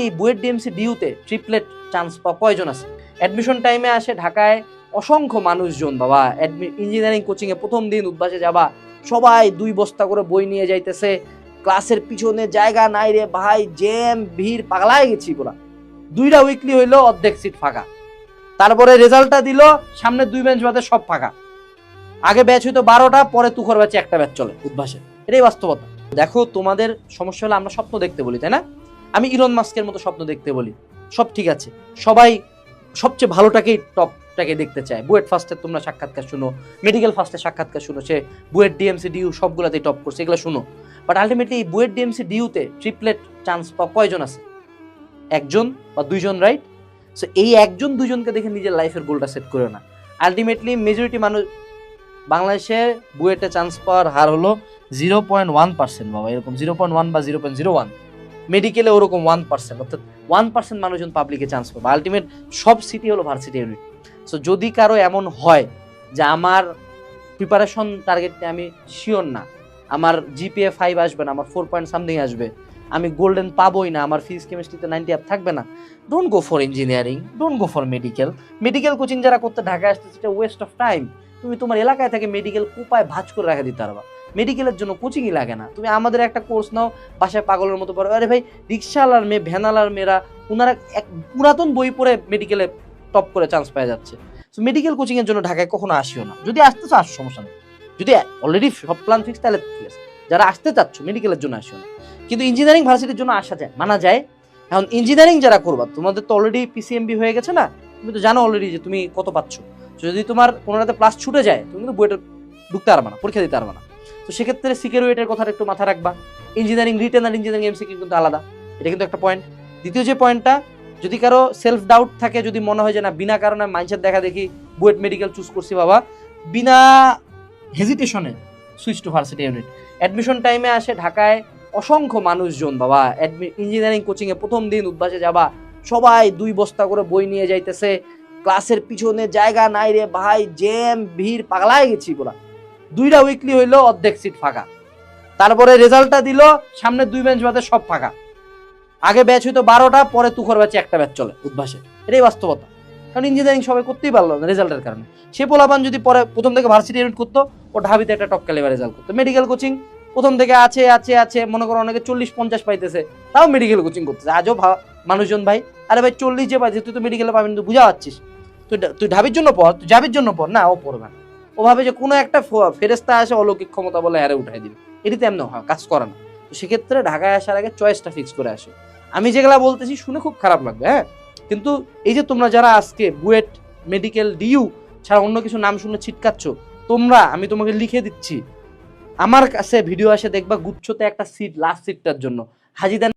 Ultimately BUET DMC ডিউতে triplet chance পাওয়া কয়জন আছে? অ্যাডমিশন টাইমে আসে ঢাকায় অসংখ্য মানুষজন, বাবা। ইঞ্জিনিয়ারিং কোচিংয়ে প্রথম দিন উদ্বাসে যাবা। সবাই দুই বস্তা করে বই নিয়ে যাইতেছে। ক্লাসের পিছনে জায়গা নাই রে ভাই, জ্যাম, ভিড়, পাগলায় গেছি পুরা। দুইটা উইকলি হইল অর্ধেক সিট ফাঁকা। তারপরে রেজাল্টটা দিল, সামনে দুই বেঞ্চ বাদে সব ফাঁকা। আগে ব্যাচ হইতো বারোটা, পরে তুখর ব্যাচে একটা ব্যাচ চলে উদ্ভাসে এটাই বাস্তবতা। দেখো, তোমাদের সমস্যা হলে আমরা স্বপ্ন দেখতে বলি, তাই না? আমি ইরন মাস্কের মতো স্বপ্ন দেখতে বলি। সব ঠিক আছে। সবাই সবচেয়ে ভালোটাকেই টপটাকে দেখতে চায়। বুয়েট ফার্স্টের তোমরা সাক্ষাৎকার শুনো। মেডিকেল ফার্স্টের সাক্ষাৎকার শুনো। সে বুয়েট ডিএমসি ডিউ সবগুলোতেই টপ করছে, এগুলো শুনো। বাট আলটিমেটলি এই বুয়েট ডিএমসি ডিউতে ট্রিপলেট চান্স পাওয়া কয়জন আছে? একজন বা দুইজন রাইট সো এই একজন দুজনকে দেখে নিজের লাইফের গোলটা সেট করে না। আলটিমেটলি মেজরিটি মানুষ বাংলাদেশে বুয়েটে চান্স পাওয়ার হার হলো জিরো পয়েন্ট ওয়ান পার্সেন্ট বাবা। এরকম জিরো পয়েন্ট ওয়ান বা জিরো পয়েন্ট জিরো ওয়ান মেডিকেলে ওরকম ওয়ান পার্সেন্ট অর্থাৎ ওয়ান পার্সেন্ট মানুষজন পাবলিকে চান্স পাবে। আলটিমেট সব সিটি হলো ভার্সিটি ইউনিট সো যদি কারও এমন হয় যে আমার প্রিপারেশন টার্গেটে আমি শিওর না, আমার জিপিএ ফাইভ আসবে না, আমার ফোর পয়েন্ট সামথিং আসবে, আমি গোল্ডেন পাবোই না, আমার ফিজিক্স কেমিস্ট্রিতে নাইনটি আপ থাকবে না don't go for engineering don't go for medical medical coaching যারা করতে ঢাকায় আসছে সেটা ওয়েস্ট অফ টাইম তুমি তোমার এলাকায় থেকে মেডিকেল কোপায় ভাজ করে রেখে দিতে পারবা। মেডিকেলের জন্য কোচিংই লাগে না। তুমি আমাদের একটা কোর্স নাও, বাসায় পাগলের মতো পড়ো। আরে ভাই রিক্সাওয়ালার মেয়ে ভ্যানালার মেয়েরা ওনারা এক পুরাতন বই পড়ে মেডিকেলে টপ করে চান্স পেয়ে যাচ্ছে। সো মেডিকেল কোচিংয়ের জন্য ঢাকায় কখনো আসিও না। যদি আসতে চাও, আসো, সমস্যা নেই। যদি অলরেডি সব প্ল্যান ফিক্স তাহলে ঠিক আছে। যারা আসতে চাচ্ছ মেডিকেলের জন্য আসিও না। কিন্তু ইঞ্জিনিয়ারিং ভার্সিটির জন্য আসা যায়, মানা যায়। এখন ইঞ্জিনিয়ারিং যারা করবা, তোমাদের তো অলরেডি পিসিএমবি হয়ে গেছে না? তুমি তো জানো অলরেডি যে তুমি কত পাচ্ছ। যদি তোমার কোনোটাতে প্লাস ছুটে যায়, তুমি কিন্তু বইটা ঢুকতে পারবে না, পরীক্ষা দিতে পারবে না। তো সেক্ষেত্রে সিকিউরিটির কথাটা একটু মাথা রাখবা। ইঞ্জিনিয়ারিং রিটেন আর ইঞ্জিনিয়ারিং এমসিকিউ কিন্তু আলাদা। এটা কিন্তু একটা পয়েন্ট দ্বিতীয় যে পয়েন্টটা যদি কারও সেলফ ডাউট থাকে, যদি মনে হয় যে না, বিনা কারণে মাইন্ডসেট দেখা দেখি বুয়েট মেডিকেল চুজ করছি বাবা, বিনা হেজিটেশনে switch to varsity unit admission টাইমে আসে ঢাকায় অসংখ্য মানুষজন বাবা। ইঞ্জিনিয়ারিং কোচিংয়ে প্রথম দিন উদ্বাসে যাবা। সবাই দুই বস্তা করে বই নিয়ে যাইতেছে। ক্লাসের পিছনে জায়গা নাই রে ভাই, জ্যাম, ভিড়, পাগলায় গেছি পুরা। দুইটা উইকলি হইল অর্ধেক সিট ফাঁকা। তারপরে রেজাল্টটা দিল, সামনে দুই বেঞ্চ বাদে সব ফাঁকা। আগে ব্যাচ হইতো বারোটা, পরে তুখর ব্যাচে একটা ব্যাচ চলে উদ্ভাসে। এটাই বাস্তবতা। কারণ ইঞ্জিনিয়ারিং সবাই করতেই পারল না রেজাল্টের কারণে। সে পোলাপান যদি পরে প্রথম থেকে ভার্সিটি ইউনিট করতো, ও ঢাবিতে একটা টপ ক্যালিবার রেজাল্ট করতো। মেডিকেল কোচিং প্রথম থেকে আছে আছে আছে, মনে করো অনেকে চল্লিশ, পঞ্চাশ পাইতেছে, তাও মেডিকেল কোচিং করতেছে। আজও মানুষজন ভাই, আরে ভাই, চল্লিশ যে পাইছে তুই তো মেডিকেলে পাবি তুই বুঝা পাচ্ছিস তুই তুই ঢাবির জন্য পড়, তুই যাবির জন্য পড়। না, ও পড়বে না। ও ভাবে যে কোনো একটা ফেরেস্তা আসে অলৌকিক ক্ষমতা বলে হারে উঠাই দিবে। এটি তেমন হয়, কাজ করে না। তো সেক্ষেত্রে ঢাকায় আসার আগে চয়েসটা ফিক্স করে আসে। আমি যেগুলা বলতেছি শুনে খুব খারাপ লাগবে হ্যাঁ? কিন্তু এই যে তোমরা যারা আজকে বুয়েট মেডিকেল ডিইউ ছাড়া অন্য কিছু নাম শুনে ছিটকাচ্ছ, তোমরা, আমি তোমাকে লিখে দিচ্ছি, আমার কাছে ভিডিও আসে দেখবা গুচ্ছতে একটা সিট লাস্ট সিটটার জন্য। হাজিদা